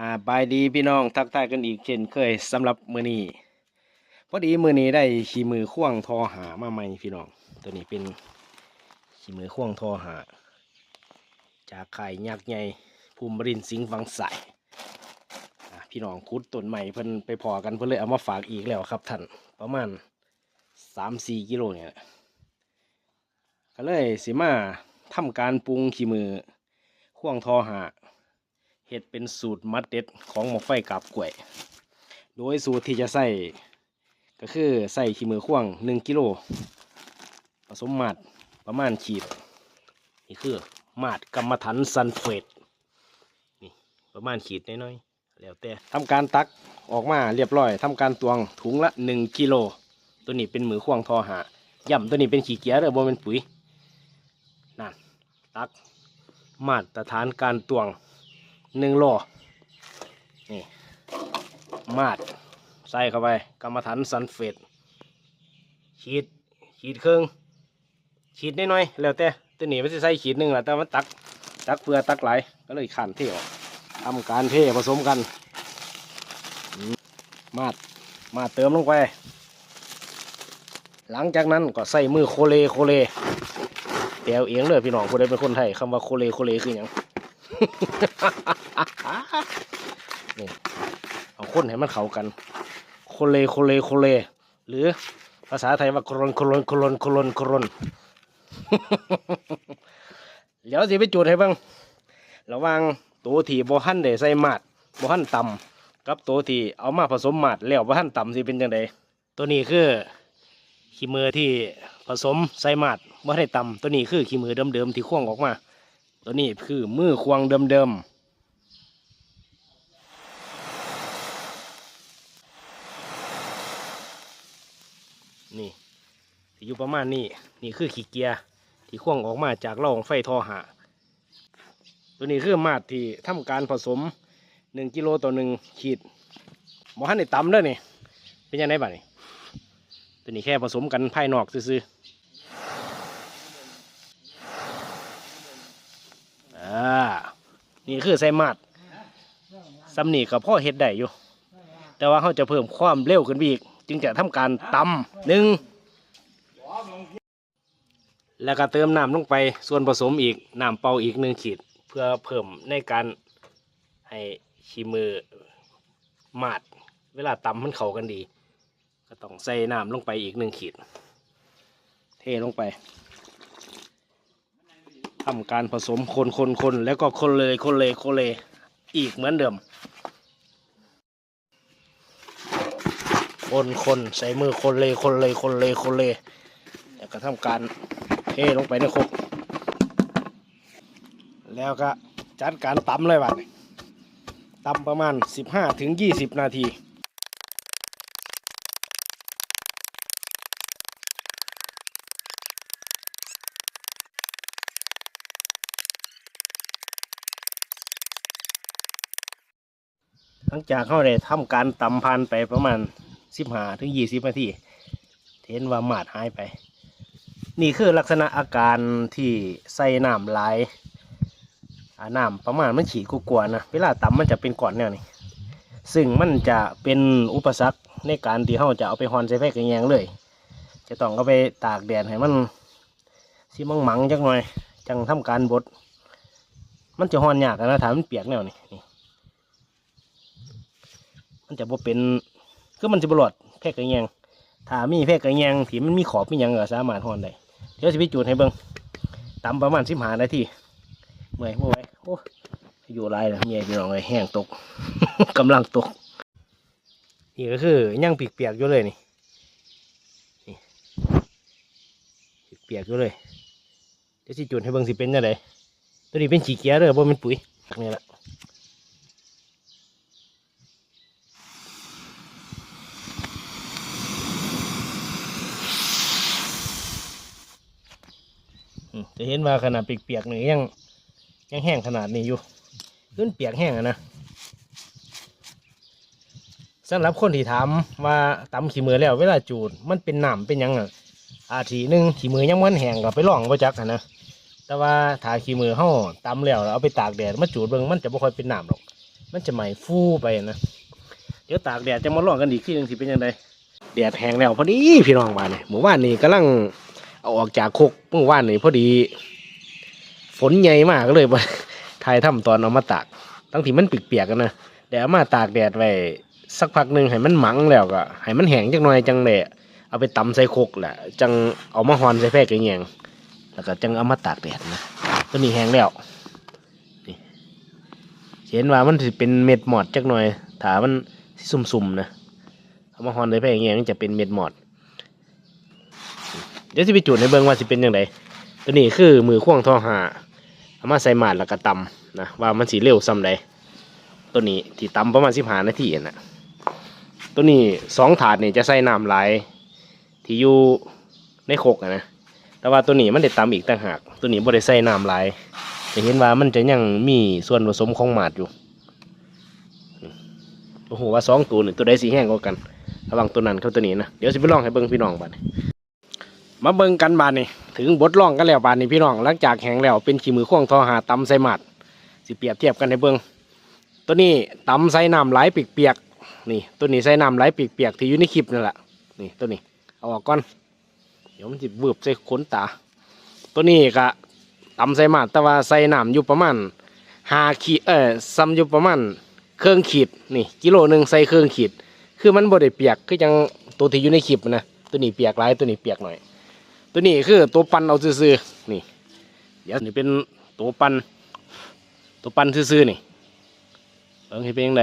อ่าบายดีพี่น้องทักทายกันอีกเช่นเคยสำหรับมือนี้พอดีมือนี้ได้ขี่มือข่วงทอหามาใหม่พี่น้อง ตัวนี้เป็นขี่มือข่วงทอหา จากไข่ยักษ์ใหญ่ภูมิรินสิงห์ฟังใส่พี่น้องคุดต้นใหม่เพิ่นไปพอกันเพิ่นเลยเอามาฝากอีกแล้วครับท่านประมาณสามสี่กิโลเนี่ยก็เลยสิมาทำการปรุงขี่มือข่วงทอหา เห็ดเป็นสูตรมัดเด็ดของหมกไฟกับกล้วย โดยสูตรที่จะใส่ก็คือใส่ขี้มือข่วงหนึ่งกิโลผสมมาดประมาณขีด นี่คือมาดกรรมฐานซันเฟตนี่ประมาณขีดน้อยๆแล้วแต่ทำการตักออกมาเรียบร้อยทำการตวงถุงละหนึ่งกิโลตัวนี้เป็นมือข่วงทอหาย่ำตัวนี้เป็นขี้เกียจเด้อบ่เป็นปุ๋ยนั่นตักมาตรฐานการตวง หนึ่งโลนี่ มาด ใส่เข้าไป กรรมฐานซันเฟตขีด ขีดครึ่งขีดน้อยๆแล้วแต่ตัวนี้ไม่ใช่ใส่ขีดหนึ่งแหละแต่มันตัก ตักเปลือตักไหลก็เลยขันเทออกทำการเทผสมกัน มาด มาดเติมลงไป หลังจากนั้นก็ใส่มือโคเลโคเลแปลเอียงเลยพี่น้องผู้ใดเป็นคนไทยคำว่าโคเลโคเลคืออย่าง นี่เอาคนให้มันเข้ากันโคเลโคเลโคเล หรือภาษาไทยว่าโคลนโคลนโคลนโคลนโคลนเดี๋ยวสิไปจูดให้บ้างระว่างตัวที่บ่หันได้ใส่มาดบ่หันต่ำกับตัวที่เอามาผสมมาดแล้วบ่หันต่ำสิเป็นจังไดตัวนี้คือขี้มือที่ผสมใส่มาดบ่ได้ต่ำตัวนี้คือขี้มือเดิมๆที่ควงออกมา ตัวนี้คือมือควงเดิมๆนี่ที่อยู่ประมาณนี้นี่คือขี้เกียร์ที่ควงออกมาจากล่องไฟทอหาตัวนี้คือมาดที่ทำการผสมหนึ่งกิโลต่อหนึ่งขีดบ่ฮันในตำเด้อนี่เป็นยังไงบ้างนี่ตัวนี้แค่ผสมกันภายนอกซื่อๆ อ่า นี่คือไซมาดซัมนี่กับพ่อเฮ็ดได้อยู่ แต่ว่าเขาจะเพิ่มความเร็วขึ้นไปอีก จึงจะทำการตำหนึ่งแล้วก็เติมน้ำลงไปส่วนผสมอีกน้ำเปล่าอีกหนึ่งขีด เพื่อเพิ่มในการให้ขี้มือมาด เวลาตำมันเข้ากันดี ก็ต้องใส่น้ำลงไปอีกหนึ่งขีด เทลงไป ทำการผสมคนคนคนแล้วก็คนเลยคนเลยคนเลยอีกเหมือนเดิม คนคนใส่มือคนเลยคนเลยคนเลยคนเลยแล้วก็ทำการเทลงไปในครกแล้วก็จัดการตำเลยบัดนี้ตำประมาณ 15ถึง20 นาที หลังจากเขาได้ทำการตำพันไปประมาณสิบห้าถึงยี่สิบนาทีเห็นว่ามาดหายไป นี่คือลักษณะอาการที่ใส่น้ำหลายน้ำประมาณมันฉีดกลัวๆนะเวลาตำมันจะเป็นก้อนแนวนี้ซึ่งมันจะเป็นอุปสรรคในการที่เขาจะเอาไปฮอนใส่ไฟกแยงเลย จะต้องเอาไปตากแดดให้มันสิมังมังจักหน่อย จังทำการบด มันจะฮอนยากนะถามันเปียกแนวนี้นี่ มันจะบ่เป็นคือมันจะบรอดแพร่กระแยงถ้ามีแพร่กระแยงที่มันมีขอบมีหยังก็สามารถห่อนได้เดี๋ยวสิไปจูดให้เบิ่งตำประมาณสิบหานาทีเมื่อยบ่ไหวโอ้อยู่ไรแล้วเมียพี่น้องเลยแห้งตก กำลังตกนี่ก็คือยังเปียกอยู่เลยนี่นี่เปียกอยู่เลยเดี๋ยวสิจูดให้เบิ่งสิเป็นยังไงตัวนี้เป็นขี้เกียจเด้อบ่เป็นปุ๋ยนี่แหละ จะเห็นว่าขนาดเปียกๆนี่ยังยังแห้งขนาดนี้อยู่ขึ้นเปียกแห้งอะนะสำหรับคนที่ถามว่าตำขี้มือแล้วเวลาจูดมันเป็นหน้ำเป็นยังอะอาทีหนึ่งขี้มือยังมันแห้งก็ไปลองก็จักนะแต่ว่าถ้าขี้มือเฮาตำแล้วแล้วเอาไปตากแดดมาจูดเบิ่งมันจะบ่ค่อยเป็นหน้ำหรอก มันจะไหมฟูไปนะเดี๋ยวตากแดดจะมาลองกันอีกทีหนึ่งสิเป็นยังไงแดดแห้งแล้วพอดีพี่น้องบ้านนี่ยหมู่บ้านนี่กำลัง เอาออกจากคุกเมื่อวานนี่พอดี ฝนใหญ่มากก็เลยไปถ่ายทำตอนเอามาตาก ตั้งที่มันเปียกๆกันนะเดี๋ยวเอามาตากแดดไว้สักพักหนึ่งให้มันหมังแล้วก็ให้มันแห้งจักหน่อยจังเลยเอาไปตำใส่โคกแหละจังเอามาหอนใส่แพร่กระเงียงแล้วก็จังเอามาตากแดดนะตัวนี้แห้งแล้วนี่เห็นว่ามันสิเป็นเม็ดหมอดจักหน่อยถามันสิสุ่มๆนะเอามาหอนใส่แพร่กระเงียงจะเป็นเม็ดหมอด เดี๋ยวสิไปจุดในเบิ่งว่าสิเป็นยังไงตัวนี้คือมือขว้างทอหาเอามาใส่หมาดแล้วก็ตำนะว่ามันสีเร็วซ้ำใดตัวนี้ที่ตำประมาณสิบห้านาทีนะตัวนี้สองถาดนี่จะใส่น้ำหลายที่อยู่ในโคกนะแต่ว่าตัวนี้มันได้ตำอีกต่างหาก ตัวนี้บ่ได้ใส่น้ำหลายจะเห็นว่ามันจะยังมีส่วนผสมของหมาดอยู่โอ้โหว่าสองตัวนี่ตัวใดสีแห้งกว่ากันระหว่างตัวนั้นกับตัวนี้นะเดี๋ยวสิไปลองให้เบิ่งพี่น้องบัดนี้ มาเบิ่งกันบานนี่ถึงบทล่องกันแล้วบานนี่พี่น้องหลังจากแห้งแล้วเป็นขี้มือข้องทอหาตำใส่หมัดสิเปรียบเทียบกันในเบิ่งตัวนี้ตำใส่น้ำไหลเปียกๆนี่ ตัวนี้ใส่น้ำไหลเปียกๆที่อยู่ในคลิปนั่นแหละนี่ตัวนี้เอาออกก่อนเดี๋ยวมันจะเบืบใส่ขนตา ตัวนี้ก็ตำใส่หมัดแต่ว่าใส่น้ำอยู่ประมาณหาขีดเออซ้ำอยู่ประมาณเครื่องขีดนี่กิโลหนึ่งใส่เครื่องขีด คือมันบ่ได้เปียกคือจังตัวที่อยู่ในคลิปนะตัวนี้เปียกหลายตัวนี้เปียกหน่อย ตัวนี้คือตัวปันเอาซื่อๆนี่ เดี๋ยวนี่เป็นตัวปันตัวปันซื่อๆนี่เบิ่งให้เป็นยังไง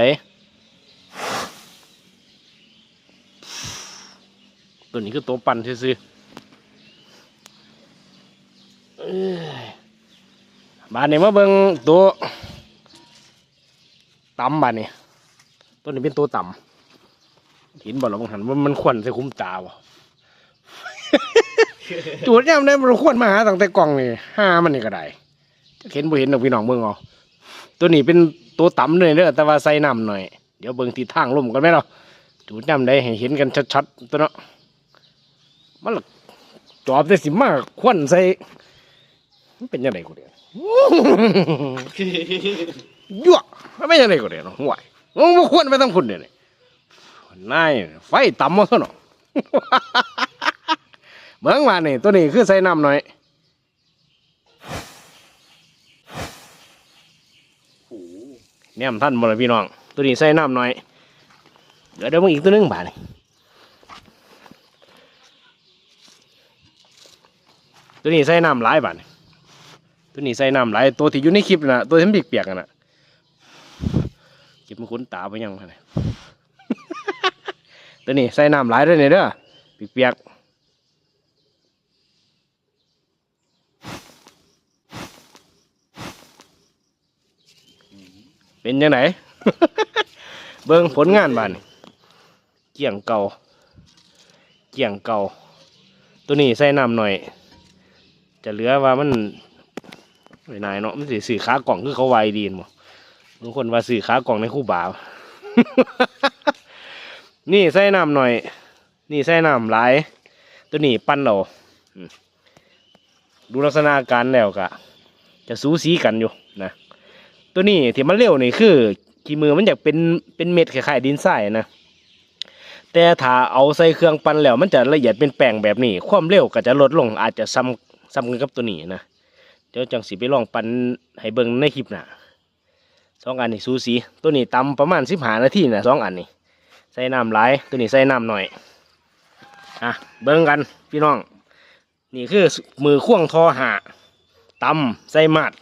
ตัวนี้คือตัวปันซื่อๆเอ้ยบานนี้มาเบิ่งตัวต่ำบานนี้ตัวนี้เป็นตัวต่ำห็นบ่เราบังหันว่ามันควันใส่คุ้มตาวะ จูดย่ำได้มันควรมาหาตั้งแต่กล่องนี่ห้ามันนี่ก็ได้จะเห็นบ่เห็นดอกพี่น้องเบิ่งเอาตัวนี้เป็นตัวต่ำเลยเด้อแต่ว่าใส่น้ำหน่อย เดี๋ยวเบิ่งทิศทางลมกันไหมเนาะจูดย่ำได้ให้เห็นกันชัดๆตัวเนาะมันละจอบได้สิมากควันใส่มันเป็นยังไงกูเดียวยั่วมันเป็นยังไงกูเดียวห่วยมันบ่ควรไปทั้งคนเดียวนี่นายไฟต่ำมาซะเนาะ เบิ่งมานี่ตัวนี้คือใส่น้ำหน่อยเนี่ยท่านบ่ล่ะพี่น้อง ตัวนี้ใส่น้ำหน่อย เดี๋ยวเดี๋ยวมึงอีกตัวนึงบาดนี่ตัวนี้ใส่น้ำหลายบาดนี่ตัวนี้ใส่น้ำหลายตัวที่อยู่ในคลิปน่ะตัวที่มันเปียกๆกันน่ะเก็บมันคุ้นตาไปยังไงตัวนี้ใส่น้ำหลายด้วยนี่ยเด้อเปียกๆ เป็นยังไงเบิ่งผลงานบ้านนี่เกี่ยงเก่า เกี่ยงเก่า ตัวนี้ใส่น้ำหน่อย จะเหลือว่ามันไม่นายเนาะมันสิสื่อขากล่องคือเขาไวดีนบ่บางคนว่าสื่อขากล่องในคู่บ่าว นี่ใส่น้ำหน่อย นี่ใส่น้ำหลาย ตัวนี้ปั้นเราดูลักษณะการแล้วกะ จะสูสีกันอยู่นะ ตัวนี้ที่มันเร็วนี่คือขี้มือมันอยากเป็นเป็นเม็ดคล้ายๆดินทรายนะแต่ถ้าเอาใส่เครื่องปั้นแล้วมันจะละเอียดเป็นแป้งแบบนี้ ความเร็วก็จะลดลงอาจจะซ้ำซ้ำกันกับตัวนี้นะเดี๋ยวจังสิไปลองปั้นให้เบิ่งในคลิปหน้าสองอันนี่สูสีตัวนี้ตำประมาณสิบห้านาทีนะสองอันนี่ใส่น้ำหลายตัวนี้ใส่น้ำหน่อยอะเบิ่งกันพี่น้อง นี่คือมือข่วงทอหาตำใส่มาด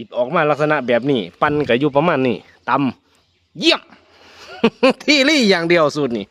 จิบออกมาลักษณะแบบนี้ ปั้นก็อยู่ประมาณนี้ตำเยี่ยม ที่รี่อย่างเดียวสูตรนี่